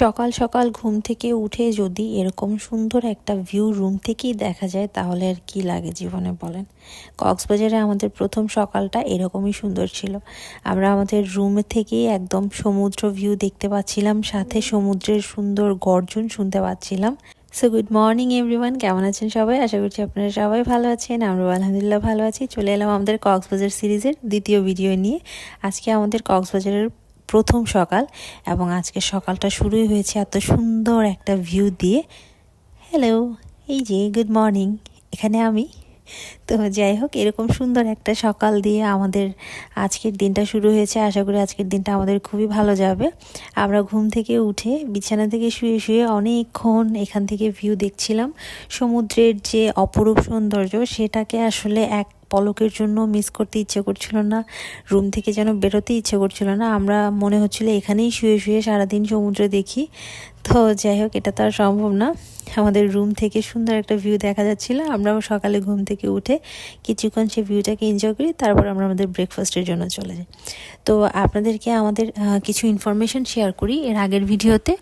সকাল সকাল ঘুম থেকে উঠে যদি এরকম সুন্দর একটা ভিউ রুম থেকেই দেখা যায়, তাহলে আর কি লাগে জীবনে বলেন? কক্সবাজারে আমাদের প্রথম সকালটা এরকমই সুন্দর ছিল। আমরা আমাদের রুম থেকেই একদম সমুদ্র ভিউ দেখতে পাচ্ছিলাম, সাথে সমুদ্রের সুন্দর গর্জন শুনতে পাচ্ছিলাম। সো গুড মর্নিং এভরিওয়ান কেমন আছেন সবাই? আশা করছি আপনারা সবাই ভালো আছেন আমরা আলহামদুলিল্লাহ ভালো আছি। চলে এলাম আমাদের কক্সবাজার সিরিজের দ্বিতীয় ভিডিও নিয়ে। আজকে আমাদের কক্সবাজারের প্রথম সকাল এবং আজকে সকালটা শুরুই হয়েছে এত সুন্দর একটা ভিউ দিয়ে। হ্যালো এই যে গুড মর্নিং এখানে আমি। তো যাই হোক, এরকম সুন্দর একটা সকাল দিয়ে আমাদের আজকের দিনটা শুরু হয়েছে। আশা করি আজকের দিনটা আমাদের খুবই ভালো যাবে। আমরা ঘুম থেকে উঠে বিছানা থেকে শুয়ে শুয়ে অনেকক্ষণ এখান থেকে ভিউ দেখছিলাম। সমুদ্রের যে অপরূপ সৌন্দর্য, সেটাকে আসলে এক পলকের জন্য মিস করতে ইচ্ছে করছিল না রুম থেকে যেন বেরোতে ইচ্ছে করছিল না। আমরা মনে হচ্ছিল এখানেই শুয়ে শুয়ে সারাদিন সমুদ্র দেখি। তো যাই হোক, এটা তো আর সম্ভব না। আমাদের রুম থেকে সুন্দর একটা ভিউ দেখা যাচ্ছিল। আমরাও সকালে ঘুম থেকে উঠে কিছুক্ষণ সেই ভিউটাকে এনজয় করি, তারপর আমরা আমাদের ব্রেকফাস্টের জন্য চলে যাই। তো আপনাদেরকে আমাদের কিছু ইনফরমেশন শেয়ার করি। এর আগের ভিডিওতে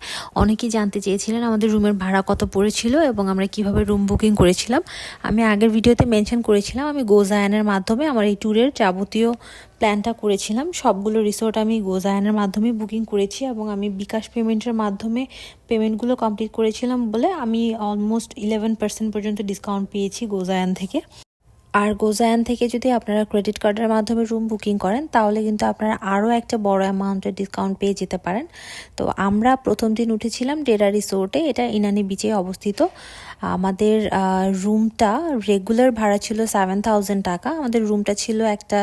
অনেকেই জানতে চেয়েছিলেন আমাদের রুমের ভাড়া কত পড়েছিল এবং আমরা কীভাবে রুম বুকিং করেছিলাম। আমি আগের ভিডিওতে মেনশন করেছিলাম, আমি গোজায়নের মাধ্যমে আমার এই ট্যুরের যাবতীয় প্ল্যানটা করেছিলাম। সবগুলো রিসোর্ট আমি গোজায়নের মাধ্যমে বুকিং করেছি এবং আমি বিকাশ পেমেন্টের মাধ্যমে পেমেন্টগুলো কমপ্লিট করেছিলাম বলে আমি অলমোস্ট ইলেভেন পার্সেন্ট পর্যন্ত ডিসকাউন্ট পেয়েছি গোজায়ান থেকে। আর গোজায়ান থেকে যদি আপনারা ক্রেডিট কার্ডের মাধ্যমে রুম বুকিং করেন, তাহলে কিন্তু আপনারা আরও একটা বড় অ্যামাউন্টের ডিসকাউন্ট পেয়ে যেতে পারেন। তো আমরা প্রথম দিন উঠেছিলাম ডেরা রিসোর্টে এটা ইনানি বিচে অবস্থিত। আমাদের রুমটা রেগুলার ভাড়া ছিল সেভেন থাউজেন্ড টাকা। আমাদের রুমটা ছিল একটা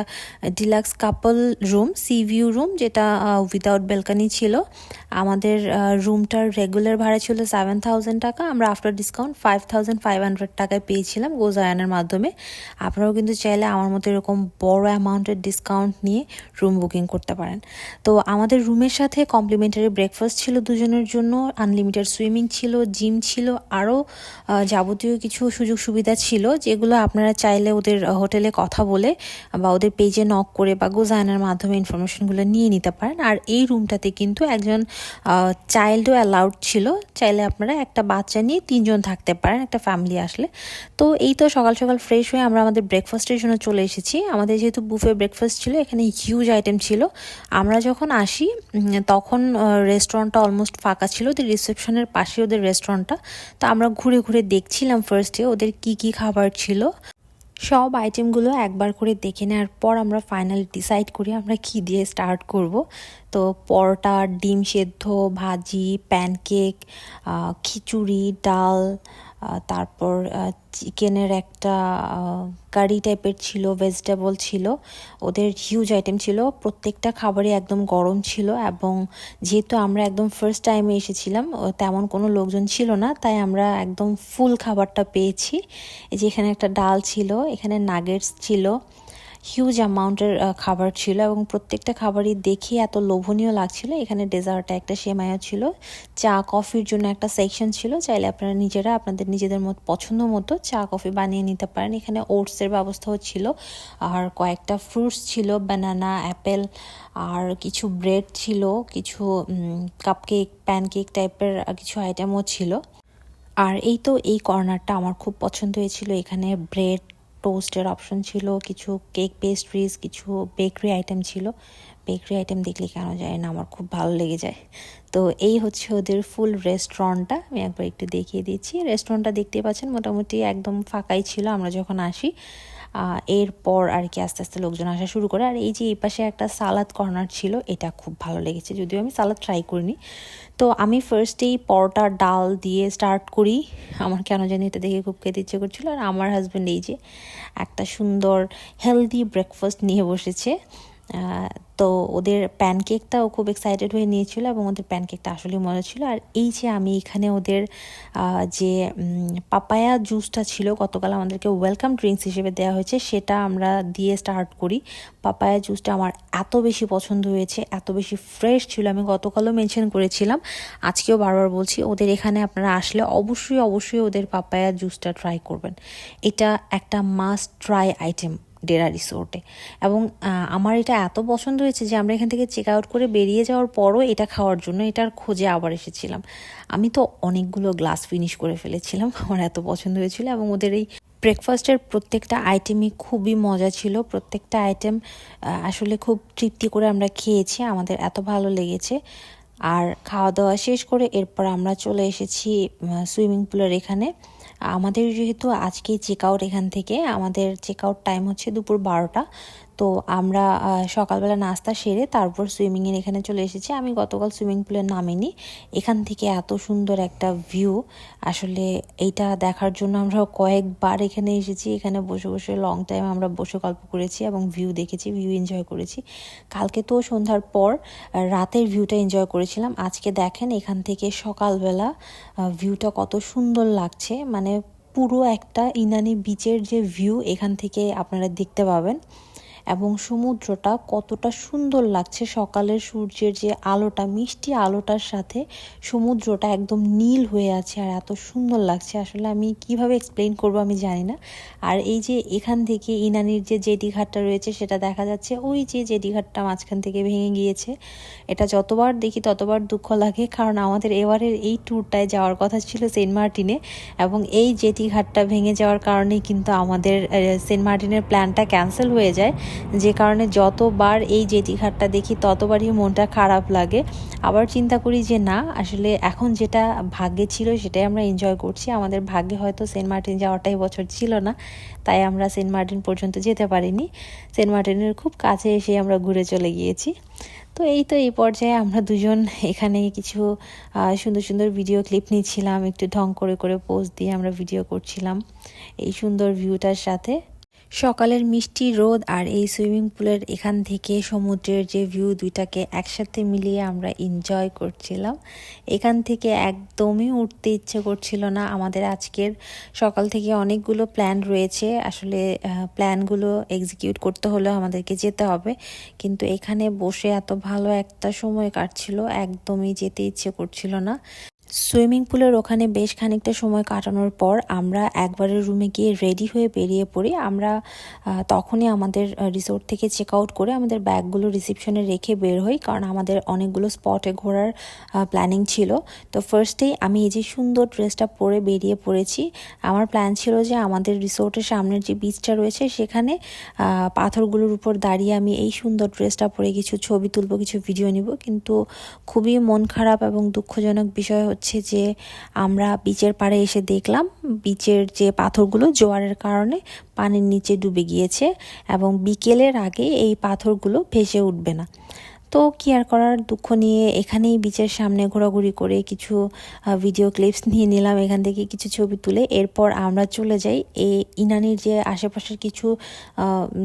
deluxe couple room sea view room যেটা উইদাউট বেলকানি ছিল। আমাদের রুমটার রেগুলার ভাড়া ছিল সেভেন থাউজেন্ড টাকা। আমরা after discount five thousand five hundred টাকায় পেয়েছিলাম গোজায়ানের মাধ্যমে। আপনারাও কিন্তু চাইলে আমার মতো এরকম বড় অ্যামাউন্টের ডিসকাউন্ট নিয়ে রুম বুকিং করতে পারেন। তো আমাদের রুমের সাথে কমপ্লিমেন্টারি ব্রেকফাস্ট ছিল দুজনের জন্য। আনলিমিটেড সুইমিং ছিল জিম ছিল আরও যাবতীয় কিছু সুযোগ সুবিধা ছিল, যেগুলো আপনারা চাইলে ওদের হোটেলে কথা বলে বা ওদের পেজে নক করে বা গোজায়নের মাধ্যমে ইনফরমেশনগুলো নিয়ে নিতে পারেন। আর এই রুমটাতে কিন্তু একজন চাইল্ডও অ্যালাউড ছিল। চাইলে আপনারা একটা বাচ্চা নিয়ে তিনজন থাকতে পারেন, একটা ফ্যামিলি আসলে। তো এই তো সকাল সকাল ফ্রেশ হয়ে আমরা আমাদের ব্রেকফাস্টের জন্য চলে এসেছি। আমাদের যেহেতু বুফে ব্রেকফাস্ট ছিল, এখানে হিউজ আইটেম ছিল। আমরা যখন আসি তখন রেস্টুরেন্টটা অলমোস্ট ফাঁকা ছিল। ওদের রিসেপশনের পাশে ওদের রেস্টুরেন্টটা তো আমরা ঘুরে ঘুরে দেখছিলাম ফার্স্টে ওদের কি কি খাবার ছিল। সব আইটেমগুলো একবার করে দেখে নেওয়ার পর আমরা ফাইনাল ডিসাইড করি আমরা কি দিয়ে স্টার্ট করব। তো পরোটা, ডিম সেদ্ধ, ভাজি প্যানকেক খিচুড়ি, ডাল তারপর চিকেনের একটা কারি টাইপের ছিল ভেজিটেবল ছিল। ওদের হিউজ আইটেম ছিল। প্রত্যেকটা খাবারই একদম গরম ছিল এবং যেহেতু আমরা একদম ফার্স্ট টাইমে এসেছিলাম তেমন কোনো লোকজন ছিল না, তাই আমরা একদম ফুল খাবারটা পেয়েছি। এই যে এখানে একটা ডাল ছিল, এখানে নাগেটস ছিল হিউজ অ্যামাউন্টের খাবার ছিল এবং প্রত্যেকটা খাবারই দেখে এত লোভনীয় লাগছিল। এখানে ডেজার্টে একটা সেমাইও ছিল, চা, কফির জন্য একটা সেকশন ছিল। চাইলে আপনারা নিজেরা আপনাদের নিজেদের মতো, পছন্দ মতো চা, কফি বানিয়ে নিতে পারেন। এখানে ওটসের ব্যবস্থাও ছিল, আর কয়েকটা ফ্রুটস ছিল ব্যানানা অ্যাপেল আর কিছু ব্রেড ছিল, কিছু কাপকেক প্যানকেক টাইপের কিছু আইটেমও ছিল। আর এই তো এই কর্নারটা আমার খুব পছন্দ হয়েছিল। এখানে ব্রেড টোস্টের অপশন ছিল, কিছু কেক পেস্ট্রিজ কিছু বেকারি আইটেম ছিল। বেকারি আইটেম দেখলে কেন যায় না, আমার খুব ভালো লেগে যায়। তো এই হচ্ছে ওদের ফুল রেস্টুরেন্টটা আমি একবার একটু দেখিয়ে দিচ্ছি। রেস্টুরেন্টটা দেখতে পাচ্ছেন, মোটামুটি একদম ফাঁকাই ছিল। আমরা যখন আসি এরপর আর কি আস্তে আস্তে লোকজন আসা শুরু করে। আর এই যে এই পাশে একটা সালাদ কর্নার ছিল, এটা খুব ভালো লেগেছে। যদিও আমি সালাদ ট্রাই করিনি। তো আমি ফার্স্টেই পরোটা, ডাল দিয়ে স্টার্ট করি। আমার কেন জানি এটা দেখে খুব খেতে ইচ্ছে করছিল। আর আমার হাজব্যান্ড এই যে একটা সুন্দর হেলদি ব্রেকফাস্ট নিয়ে বসেছে। তো ওদের প্যানকেকটাও খুব এক্সাইটেড হয়ে নিয়েছিল এবং ওদের প্যানকেকটা আসলে মজা ছিল। আর এই যে আমি এখানে ওদের যে পাপায়া জুসটা ছিল, গতকাল আমাদেরকে ওয়েলকাম ড্রিঙ্কস হিসেবে দেওয়া হয়েছে, সেটা আমরা দিয়ে স্টার্ট করি। পাপায়া জুসটা আমার এত বেশি পছন্দ হয়েছে, এত বেশি ফ্রেশ ছিল, আমি গতকালও মেনশন করেছিলাম। আজকেও বারবার বলছি, ওদের এখানে আপনারা আসলে অবশ্যই অবশ্যই ওদের পাপায়া জুসটা ট্রাই করবেন। এটা একটা মাস্ট ট্রাই আইটেম ডেরা রিসোর্টে। এবং আমার এটা এত পছন্দ হয়েছে যে আমরা এখান থেকে চেক আউট করে বেরিয়ে যাওয়ার পরও এটা খাওয়ার জন্য এটার খোঁজে আবার এসেছিলাম। আমি তো অনেকগুলো গ্লাস ফিনিশ করে ফেলেছিলাম, আমার এত পছন্দ হয়েছিল এবং ওদের এই ব্রেকফাস্টের প্রত্যেকটা আইটেমই খুবই মজা ছিল। প্রত্যেকটা আইটেম আসলে খুব তৃপ্তি করে আমরা খেয়েছি, আমাদের এত ভালো লেগেছে। আর খাওয়া দাওয়া শেষ করে এরপর আমরা চলে এসেছি সুইমিং পুলের এখানে। আমাদের যেহেতু আজকে চেক আউট এখান থেকে আমাদের চেক আউট টাইম হচ্ছে দুপুর বারোটা। তো আমরা সকালবেলা নাস্তা সেরে তারপর সুইমিংয়ের এখানে চলে এসেছি। আমি গতকাল সুইমিং পুলে নামিনি। এখান থেকে এত সুন্দর একটা ভিউ। আসলে এইটা দেখার জন্য আমরা কয়েকবার এখানে এসেছি। এখানে বসে বসে লং টাইম আমরা বসে গল্প করেছি এবং ভিউ দেখেছি ভিউ এনজয় করেছি। কালকে তো সন্ধ্যার পর রাতের ভিউটা এনজয় করেছিলাম। আজকে দেখেন এখান থেকে সকালবেলা ভিউটা কত সুন্দর লাগছে। মানে পুরো একটা ইনানি বিচের যে ভিউ এখান থেকে আপনারা দেখতে পাবেন। এবং সমুদ্রটা কতটা সুন্দর লাগছে। সকালের সূর্যের যে আলোটা, মিষ্টি আলোটার সাথে সমুদ্রটা একদম নীল হয়ে আছে আর এত সুন্দর লাগছে। আসলে আমি কীভাবে এক্সপ্লেন করব আমি জানি না। আর এই যে এখান থেকে ইনানির যে জেটি ঘাটটা রয়েছে, সেটা দেখা যাচ্ছে ওই যে জেটি ঘাটটা মাঝখান থেকে ভেঙে গিয়েছে। এটা যতবার দেখি ততবার দুঃখ লাগে, কারণ আমাদের এবারের এই ট্যুরটায় যাওয়ার কথা ছিল সেন্ট মার্টিনে এবং এই জেটি ঘাটটা ভেঙে যাওয়ার কারণেই কিন্তু আমাদের সেন্ট মার্টিনের প্ল্যানটা ক্যান্সেল হয়ে যায়। যে কারণে যতবার এই জেটি ঘাটটা দেখি, ততবারই মনটা খারাপ লাগে। আবার চিন্তা করি যে, না, আসলে এখন যেটা ভাগ্যে ছিল, সেটাই আমরা এনজয় করছি। আমাদের ভাগ্যে হয়তো সেন্ট মার্টিন যাওয়াটাই বছর ছিল না, তাই আমরা সেন্ট মার্টিন পর্যন্ত যেতে পারিনি। সেন্ট মার্টিনের খুব কাছে এসে আমরা ঘুরে চলে গিয়েছি। তো এই তো এই পর্যায়ে আমরা দুজন এখানে কিছু সুন্দর সুন্দর ভিডিও ক্লিপ নিচ্ছিলাম। একটু ঢং করে করে পোস্ট দিয়ে আমরা ভিডিও করছিলাম। এই সুন্দর ভিউটার সাথে। সকালের মিষ্টি রোদ আর এই সুইমিং পুলের এখান থেকে সমুদ্রের যে ভিউ দুইটাকে একসাথে মিলিয়ে আমরা এনজয় করছিলাম। এখান থেকে একদমই উঠতে ইচ্ছে করছিল না। আমাদের আজকের সকাল থেকে অনেকগুলো প্ল্যান রয়েছে। আসলে প্ল্যানগুলো এক্সিকিউট করতে হলেও আমাদেরকে যেতে হবে। কিন্তু এখানে বসে এত ভালো একটা সময় কাটছিল, একদমই যেতে ইচ্ছে করছিল না। সুইমিং পুলের ওখানে বেশ খানিকটা সময় কাটানোর পর আমরা একবারের রুমে গিয়ে রেডি হয়ে বেরিয়ে পড়ি। আমরা তখনই আমাদের রিসোর্ট থেকে চেক আউট করে আমাদের ব্যাগগুলো রিসিপশনে রেখে বের হই, কারণ আমাদের অনেকগুলো স্পটে ঘোরার প্ল্যানিং ছিল। তো ফার্স্টেই আমি এই যে সুন্দর ড্রেসটা পরে বেরিয়ে পড়েছি, আমার প্ল্যান ছিল যে আমাদের রিসোর্টের সামনের যে বিচটা রয়েছে সেখানে পাথরগুলোর উপর দাঁড়িয়ে আমি এই সুন্দর ড্রেসটা পরে কিছু ছবি তুলবো, কিছু ভিডিও নিব। কিন্তু খুবই মন খারাপ এবং দুঃখজনক বিষয় হচ্ছে যে আমরা বিচের পাড়ে এসে দেখলাম বিচের যে পাথরগুলো জোয়ারের কারণে পানির নিচে ডুবে গিয়েছে এবং বিকেলের আগে এই পাথরগুলো ভেসে উঠবে না। তো কি আর করার দুঃখ নিয়ে এখানেই বিচের সামনে ঘোরাঘুরি করে কিছু ভিডিও ক্লিপস নিয়ে নিলাম এখান থেকে কিছু ছবি তুলে। এরপর আমরা চলে যাই এই ইনানির যে আশেপাশের কিছু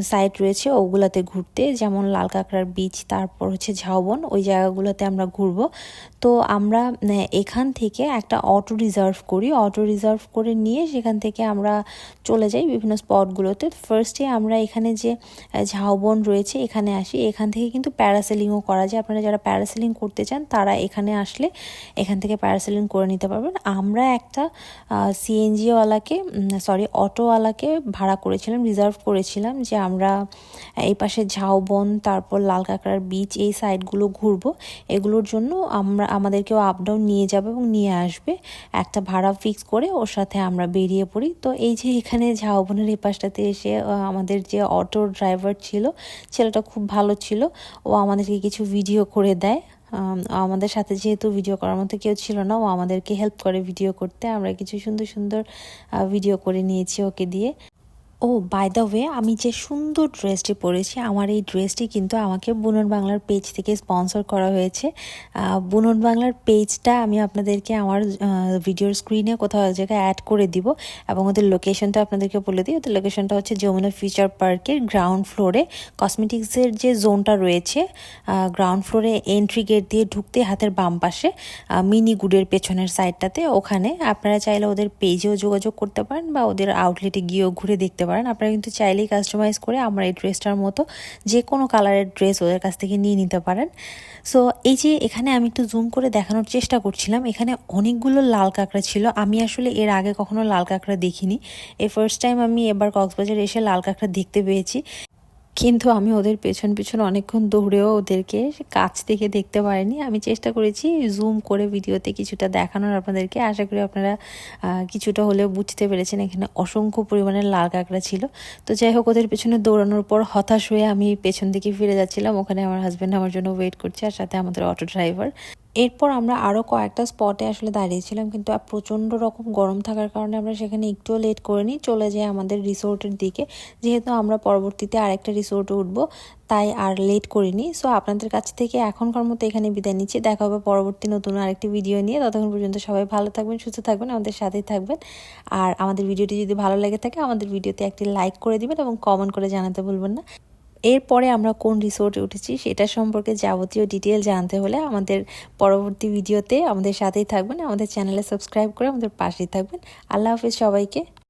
সাইট রয়েছে ওগুলাতে ঘুরতে। যেমন লাল কাঁকড়ার বিচ তারপর হচ্ছে ঝাউবন, ওই জায়গাগুলোতে আমরা ঘুরবো। তো আমরা এখান থেকে একটা অটো রিজার্ভ করি। অটো রিজার্ভ করে নিয়ে সেখান থেকে আমরা চলে যাই বিভিন্ন স্পটগুলোতে ফার্স্টে আমরা এখানে যে ঝাউবন রয়েছে এখানে আসি। এখান থেকে কিন্তু প্যারাসেলিংও করা যায়। আপনারা যারা প্যারাসেলিং করতে চান, তারা এখানে আসলে এখান থেকে প্যারাসেলিং করে নিতে পারবেন। আমরা একটা সিএনজিওয়ালাকে সরি অটোওয়ালাকে ভাড়া করেছিলাম রিজার্ভ করেছিলাম যে আমরা এই পাশে ঝাউবন তারপর লাল কাঁকড়ার বিচ এই সাইডগুলো ঘুরবো। এগুলোর জন্য আমরা, আমাদেরকেও আপ ডাউন নিয়ে যাবে এবং নিয়ে আসবে। একটা ভাড়া ফিক্স করে ওর সাথে আমরা বেরিয়ে পড়ি। তো এই যে এখানে ঝাউবনের এই পাশটাতে এসে আমাদের যে অটোর ড্রাইভার ছিল, ছেলেটা খুব ভালো ছিল। ও আমাদেরকে কিছু ভিডিও করে দেয়। আম, আমাদের সাথে যেহেতু ভিডিও করার মতো কেউ ছিল না ও আমাদেরকে হেল্প করে ভিডিও করতে। আমরা কিছু সুন্দর সুন্দর ভিডিও করে নিয়েছি ওকে দিয়ে। ও বাই দ্য ওয়ে আমি যে সুন্দর ড্রেসটি পরেছি, আমার এই ড্রেসটি কিন্তু আমাকে বুনন বাংলার পেজ থেকে স্পন্সর করা হয়েছে। বুনন বাংলার পেজটা আমি আপনাদেরকে আমার ভিডিওর স্ক্রিনে কোথাও এক জায়গায় অ্যাড করে দিব এবং ওদের লোকেশনটা আপনাদেরকে বলে দিই। ওদের লোকেশনটা হচ্ছে যমুনা ফিউচার পার্কের গ্রাউন্ড ফ্লোরে কসমেটিক্সের যে জোনটা রয়েছে গ্রাউন্ড ফ্লোরে এন্ট্রি গেট দিয়ে ঢুকতে হাতের বাম পাশে মিনি গুডের পেছনের সাইডটাতে ওখানে আপনারা চাইলে ওদের পেজেও যোগাযোগ করতে পারেন বা ওদের আউটলেটে গিয়েও ঘুরে দেখতে পারেন। পারেন। আপনারা কিন্তু চাইলেই কাস্টমাইজ করে আমার এই ড্রেসটার মতো যে কোনো কালারের ড্রেস ওদের কাছ থেকে নিয়ে নিতে পারেন। সো এই যে এখানে আমি একটু জুম করে দেখানোর চেষ্টা করছিলাম, এখানে অনেকগুলো লাল কাঁকড়া ছিল। আমি আসলে এর আগে কখনো লাল কাঁকড়া দেখিনি। এই ফার্স্ট টাইম আমি এবার কক্সবাজার এসে লাল কাঁকড়া দেখতে পেয়েছি। কিন্তু আমি ওদের পেছন পেছন অনেকক্ষণ দৌড়েও ওদেরকে কাছ থেকে দেখতে পারিনি। আমি চেষ্টা করেছি জুম করে ভিডিওতে কিছুটা দেখানোর আপনাদেরকে। আশা করি আপনারা কিছুটা হলেও বুঝতে পেরেছেন এখানে অসংখ্য পরিমাণে লাল কাঁকড়া ছিল। তো যাই হোক, ওদের পেছনে দৌড়ানোর পর হতাশ হয়ে আমি পেছন দিকে ফিরে যাচ্ছিলাম। ওখানে আমার হাজব্যান্ড আমার জন্য ওয়েট করছে, আর সাথে আমাদের অটো ড্রাইভার এরপর আমরা আরও কয়েকটা স্পটে আসলে দাঁড়িয়েছিলাম, কিন্তু প্রচণ্ড রকম গরম থাকার কারণে আমরা সেখানে একটুও লেট করে নিই চলে যাই আমাদের রিসোর্টের দিকে। যেহেতু আমরা পরবর্তীতে আরেকটা রিসোর্টে উঠবো, তাই আর লেট করিনি। সো আপনাদের কাছ থেকে এখনকার মতো এখানে বিদায় নিচ্ছি। দেখা হবে পরবর্তী নতুন আরেকটি ভিডিও নিয়ে। ততক্ষণ পর্যন্ত সবাই ভালো থাকবেন, সুস্থ থাকবেন, আমাদের সাথেই থাকবেন। আর আমাদের ভিডিওটি যদি ভালো লেগে থাকে, আমাদের ভিডিওতে একটি লাইক করে দিবেন এবং কমেন্ট করে জানাতে ভুলবেন না। এরপরে আমরা কোন রিসোর্টে উঠেছি সেটা সম্পর্কে যাবতীয় ডিটেল জানতে হলে আমাদের পরবর্তী ভিডিওতে আমাদের সাথেই থাকবেন, আমাদের চ্যানেলে সাবস্ক্রাইব করে আমাদের পাশেই থাকবেন। আল্লাহ হাফিজ সবাইকে।